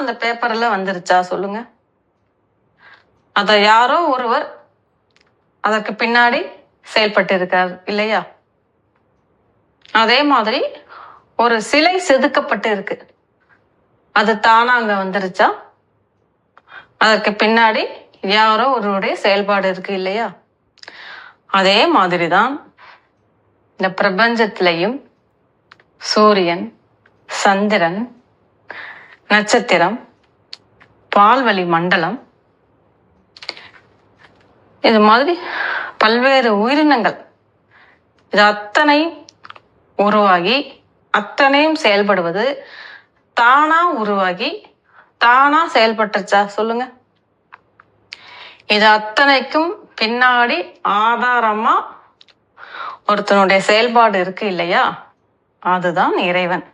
அந்த பேப்பர்ல வந்துருச்சா சொல்லுங்க. அத யாரோ ஒருவர் அதற்கு பின்னாடி செயல்பட்டு இருக்கார் இல்லையா? அதே மாதிரி ஒரு சிலை செதுக்கப்பட்டு இருக்கு அது தானா அங்க வந்துருச்சா? அதற்கு பின்னாடி யாரோ ஒருவருடைய செயல்பாடு இருக்கு இல்லையா? அதே மாதிரிதான் இந்த பிரபஞ்சத்திலையும் சூரியன் சந்திரன் நட்சத்திரம் பால்வழி மண்டலம் இது மாதிரி பல்வேறு உயிரினங்கள். இது அத்தனை உருவாகி அத்தனையும் செயல்படுவது தானா உருவாகி தானா செயல்பட்டுச்சா சொல்லுங்க. இது அத்தனைக்கும் பின்னாடி ஆதாரமா ஒருத்தனுடைய செயல்பாடு இருக்கு இல்லையா? அதுதான் இறைவன்.